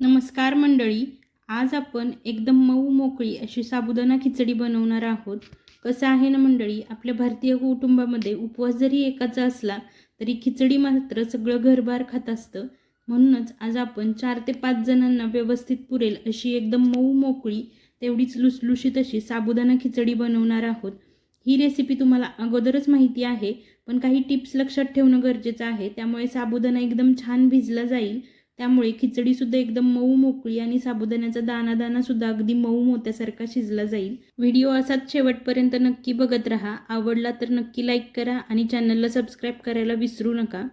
नमस्कार मंडळी आज आपण एकदम मऊ मोकळी अशी साबुदाणा खिचडी बनवणार आहोत. कसं आहे ना मंडळी आपल्या भारतीय कुटुंबामध्ये उपवास जरी एकाचा असला तरी खिचडी मात्र सगळं घरभार खात असतं. म्हणूनच आज आपण चार ते पाच जणांना व्यवस्थित पुरेल अशी एकदम मऊ मोकळी तेवढीच लुसलुशीत अशी साबुदाणा खिचडी बनवणार आहोत. ही रेसिपी तुम्हाला अगोदरच माहिती आहे पण काही टिप्स लक्षात ठेवणं गरजेचं आहे त्यामुळे साबुदाणा एकदम छान भिजला जाईल. त्यामुळे खिचडीसुद्धा एकदम मऊ मोकळी आणि साबुदाण्याचा दाना दाना सुद्धा अगदी मऊ मोत्यासारखा शिजला जाईल. व्हिडिओ असाच शेवटपर्यंत नक्की बघत राहा. आवडला तर नक्की लाईक करा आणि चॅनलला सबस्क्राईब करायला विसरू नका.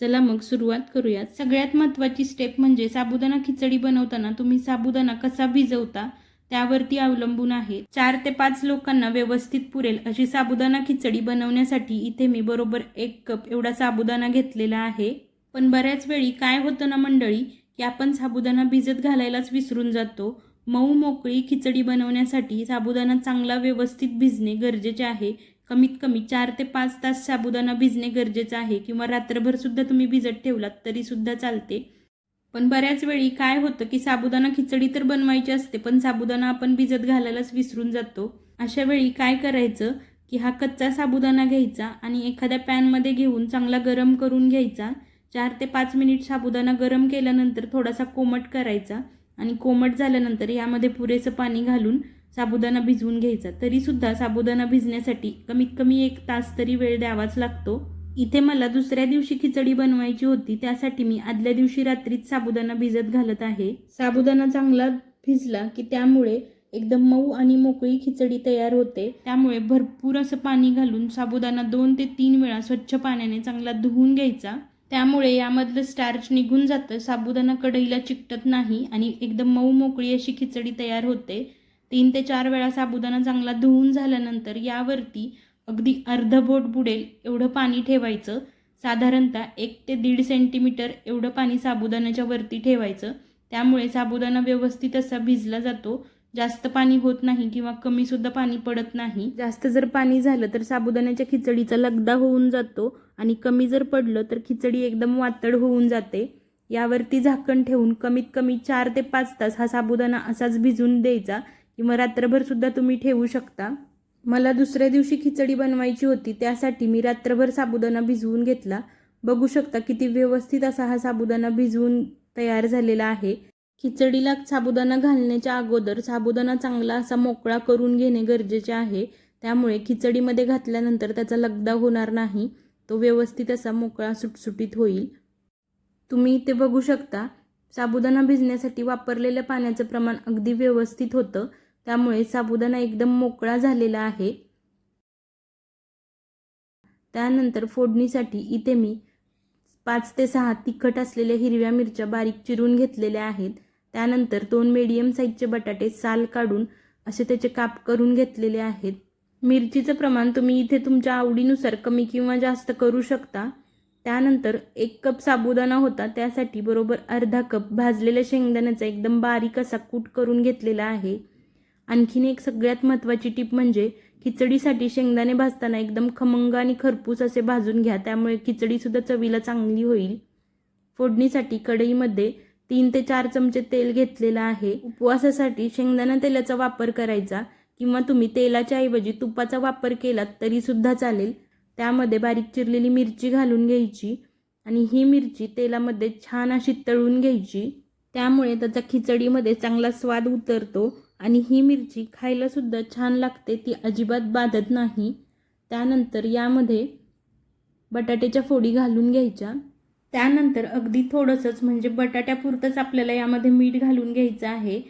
चला मग सुरुवात करूयात. सगळ्यात महत्त्वाची स्टेप म्हणजे साबुदाणा खिचडी बनवताना तुम्ही साबुदाणा कसा भिजवता त्यावरती अवलंबून आहे. चार ते पाच लोकांना व्यवस्थित पुरेल अशी साबुदाणा खिचडी बनवण्यासाठी इथे मी बरोबर एक कप एवढा साबुदाणा घेतलेला आहे. पण बऱ्याच वेळी काय होतं ना मंडळी की आपण साबुदाणा भिजत घालायलाच विसरून जातो. मऊ मोकळी खिचडी बनवण्यासाठी साबुदाणा चांगला व्यवस्थित भिजणे गरजेचे आहे. कमीत कमी चार ते पाच तास साबुदाणा भिजणे गरजेचं आहे किंवा रात्रभरसुद्धा तुम्ही भिजत ठेवलात तरीसुद्धा चालते. पण बऱ्याच वेळी काय होतं की साबुदाणा खिचडी तर बनवायची असते पण साबुदाणा आपण भिजत घालायलाच विसरून जातो. अशा वेळी काय करायचं की हा कच्चा साबुदाणा घ्यायचा आणि एखाद्या पॅनमध्ये घेऊन चांगला गरम करून घ्यायचा. चार ते पाच मिनिट साबुदाणा गरम केल्यानंतर थोडासा कोमट करायचा आणि कोमट झाल्यानंतर यामध्ये पुरेसं पाणी घालून साबुदाणा भिजवून घ्यायचा. तरीसुद्धा साबुदाणा भिजण्यासाठी कमीत कमी एक तास तरी वेळ द्यावाच लागतो. इथे मला दुसऱ्या दिवशी खिचडी बनवायची होती त्यासाठी मी आदल्या दिवशी रात्रीच साबुदाणा भिजत घालत आहे. साबुदाणा चांगला भिजला की त्यामुळे एकदम मऊ आणि मोकळी खिचडी तयार होते. त्यामुळे भरपूर असं पाणी घालून साबुदाणा दोन ते तीन वेळा स्वच्छ पाण्याने चांगला धुवून घ्यायचा. त्यामुळे यामधलं स्टार्च निघून जातं साबुदाणा कढईला चिकटत नाही आणि एकदम मऊ मोकळी अशी खिचडी तयार होते. तीन ते चार वेळा साबुदाणा चांगला धुवून झाल्यानंतर यावरती अगदी अर्ध बोट बुडेल एवढं पाणी ठेवायचं. साधारणतः एक ते दीड सेंटीमीटर एवढं पाणी साबुदाण्याच्या वरती ठेवायचं. त्यामुळे साबुदाणा व्यवस्थित असा भिजला जातो. जास्त पाणी होत नाही किंवा कमीसुद्धा पाणी पडत नाही. जास्त जर पाणी झालं तर साबुदाण्याच्या खिचडीचा लगदा होऊन जातो आणि कमी जर पडलं तर खिचडी एकदम वातड होऊन जाते. यावरती झाकण ठेवून कमीत कमी चार ते पाच तास हा साबुदाणा असाच भिजून द्यायचा किंवा रात्रभरसुद्धा तुम्ही ठेवू शकता. मला दुसऱ्या दिवशी खिचडी बनवायची होती त्यासाठी मी रात्रभर साबुदाणा भिजवून घेतला. बघू शकता किती व्यवस्थित असा हा साबुदाणा भिजवून तयार झालेला आहे. खिचडीला साबुदाणा घालण्याच्या अगोदर साबुदाणा चांगला असा मोकळा करून घेणे गरजेचे आहे. त्यामुळे खिचडीमध्ये घातल्यानंतर त्याचा लगदा होणार नाही. तो व्यवस्थित असा मोकळा सुटसुटीत होईल. तुम्ही इथे बघू शकता साबुदाणा भिजण्यासाठी वापरलेल्या पाण्याचं प्रमाण अगदी व्यवस्थित होतं. त्यामुळे साबुदाणा एकदम मोकळा झालेला आहे. त्यानंतर फोडणीसाठी इथे मी पाच ते सहा तिखट असलेल्या हिरव्या मिरच्या बारीक चिरून घेतलेल्या आहेत. त्यानंतर दोन मीडियम साईजचे बटाटे साल काढून असे त्याचे काप करून घेतलेले आहेत. मिरचीचं प्रमाण तुम्ही इथे तुमच्या आवडीनुसार कमी किंवा जास्त करू शकता. त्यानंतर एक कप साबुदाणा होता त्यासाठी बरोबर अर्धा कप भाजलेल्या शेंगदाण्याचा एकदम बारीक असा कूट करून घेतलेला आहे. आणखीन एक सगळ्यात महत्त्वाची टीप म्हणजे खिचडीसाठी शेंगदाणे भाजताना एकदम खमंग आणि खरपूस असे भाजून घ्या त्यामुळे खिचडीसुद्धा चवीला चांगली होईल. फोडणीसाठी कढईमध्ये तीन ते चार चमचे तेल घेतलेलं आहे. उपवासासाठी शेंगदाणा तेलाचा वापर करायचा किंवा तुम्ही तेलाच्या ऐवजी तुपाचा वापर केलात तरीसुद्धा चालेल. त्यामध्ये बारीक चिरलेली मिरची घालून घ्यायची आणि ही मिरची तेलामध्ये छान अशी तळून घ्यायची. त्यामुळे त्याचा खिचडीमध्ये चांगला स्वाद उतरतो आणि ही मिरची खायलासुद्धा छान लागते ती अजिबात बाधत नाही. त्यानंतर यामध्ये बटाट्याच्या फोडी घालून घ्यायच्या. त्यानंतर अगदी थोडंसंच म्हणजे बटाट्यापुरतंच आपल्याला यामध्ये मीठ घालून घ्यायचं आहे.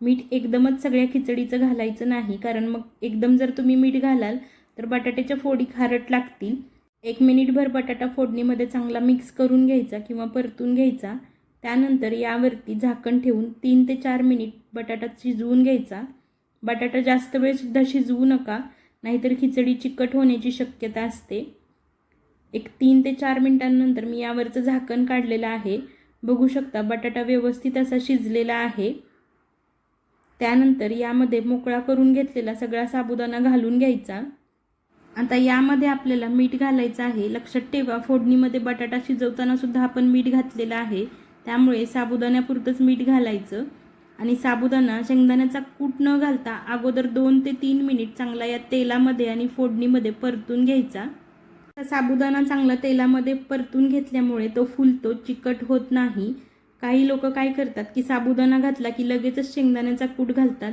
मीठ एकदमच सगळ्या खिचडीचं घालायचं नाही कारण मग एकदम जर तुम्ही मीठ घालाल तर बटाट्याच्या फोडी खारट लागतील. एक मिनिटभर बटाटा फोडणीमध्ये चांगला मिक्स करून घ्यायचा किंवा परतून घ्यायचा. त्यानंतर यावरती झाकण ठेवून तीन ते चार मिनिट बटाटा शिजवून घ्यायचा. बटाटा जास्त वेळसुद्धा शिजवू नका नाहीतर खिचडी चिकट होण्याची शक्यता असते. एक तीन ते चार मिनिटांनंतर मी यावरचं झाकण काढलेलं आहे. बघू शकता बटाटा व्यवस्थित असा शिजलेला आहे. त्यानंतर यामध्ये मोकळा करून घेतलेला सगळा साबुदाणा घालून घ्यायचा. आता यामध्ये आपल्याला मीठ घालायचं आहे. लक्षात ठेवा फोडणीमध्ये बटाटा शिजवताना सुद्धा आपण मीठ घातलेलं आहे. त्यामुळे साबुदाण्यापुरतंच मीठ घालायचं. आणि साबुदाणा शेंगदाण्याचा कूट न घालता अगोदर दोन ते तीन मिनिट चांगला या तेलामध्ये आणि फोडणीमध्ये परतून घ्यायचा. साबुदाणा चांगला तेलामध्ये परतून घेतल्यामुळे तो फुलतो चिकट होत नाही. काही लोक काय करतात की साबुदाणा घातला की लगेचच शेंगदाण्याचा कूट घालतात.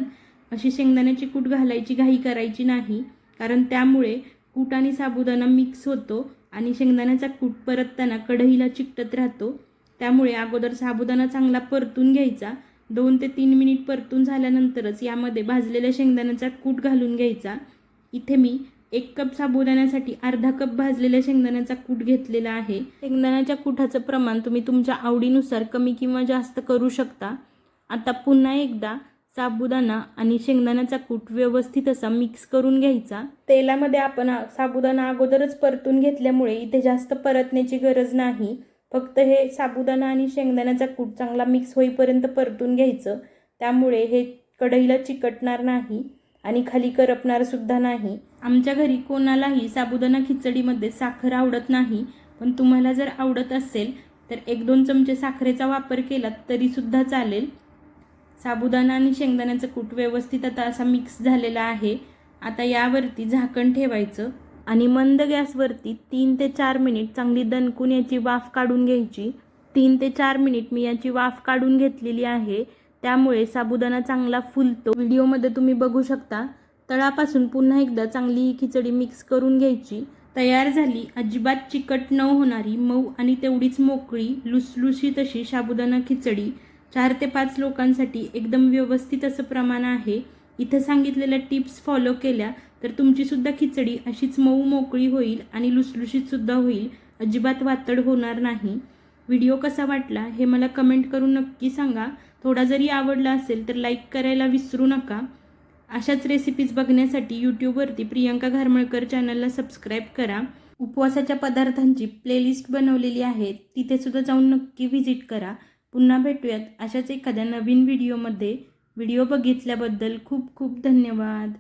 अशी शेंगदाण्याची कूट घालायची घाई करायची नाही. कारण त्यामुळे कूट आणि साबुदाणा मिक्स होतो आणि शेंगदाण्याचा कूट परतताना कढईला चिकटत राहतो. त्यामुळे अगोदर साबुदाणा चांगला परतून घ्यायचा. दोन ते तीन मिनिट परतून झाल्यानंतरच यामध्ये भाजलेल्या शेंगदाण्याचा कूट घालून घ्यायचा. इथे मी एक कप साबुदाण्यासाठी अर्धा कप भाजलेल्या शेंगदाण्याचा कूट घेतलेला आहे. शेंगदाण्याच्या कुठाचं प्रमाण तुम्ही तुमच्या आवडीनुसार कमी किंवा जास्त करू शकता. आता पुन्हा एकदा साबुदाणा आणि शेंगदाण्याचा कूट व्यवस्थित असा मिक्स करून घ्यायचा. तेलामध्ये आपण साबुदाणा अगोदरच परतून घेतल्यामुळे इथे जास्त परतण्याची गरज नाही. फक्त हे साबुदाणा आणि शेंगदाण्याचा कूट चांगला मिक्स होईपर्यंत परतून घ्यायचं. त्यामुळे हे कढईला चिकटणार नाही आणि खाली करपणार सुद्धा नाही. आमच्या घरी कोणालाही साबुदाणा खिचडीमध्ये साखर आवडत नाही पण तुम्हाला जर आवडत असेल तर एक दोन चमचे साखरेचा वापर केला तरीसुद्धा चालेल. साबुदाणा आणि शेंगदाण्याचं कूट व्यवस्थित आता असा मिक्स झालेला आहे. आता यावरती झाकण ठेवायचं आणि मंद गॅसवरती तीन ते चार मिनिट चांगली दणकून याची वाफ काढून घ्यायची. तीन ते चार मिनिट मी याची वाफ काढून घेतलेली आहे. त्यामुळे साबुदाणा चांगला फुलतो. व्हिडिओमध्ये तुम्ही बघू शकता तळापासून पुन्हा एकदा चांगली ही खिचडी मिक्स करून घ्यायची. तयार झाली. अजिबात चिकट न होणारी मऊ आणि तेवढीच मोकळी लुसलुशीत अशी साबुदाणा खिचडी चार ते पाच लोकांसाठी एकदम व्यवस्थित असं प्रमाण आहे. इथं सांगितलेल्या टिप्स फॉलो केल्या तर तुमचीसुद्धा खिचडी अशीच मऊ मोकळी होईल आणि लुसलुशीतसुद्धा होईल. अजिबात वातड होणार नाही. व्हिडिओ कसा वाटला हे मला कमेंट करून नक्की सांगा. थोडा जरी आवडला असेल तर लाईक करायला विसरू नका. अशाच रेसिपीज बघण्यासाठी यूट्यूबवरती प्रियंका घारमळकर चॅनलला सबस्क्राईब करा. उपवासाच्या पदार्थांची प्लेलिस्ट बनवलेली आहे. तिथेसुद्धा जाऊन नक्की व्हिजिट करा. पुन्हा भेटूयात अशाच एखाद्या नवीन व्हिडिओमध्ये व्हिडिओ बघितल्याबद्दल खूप खूप धन्यवाद.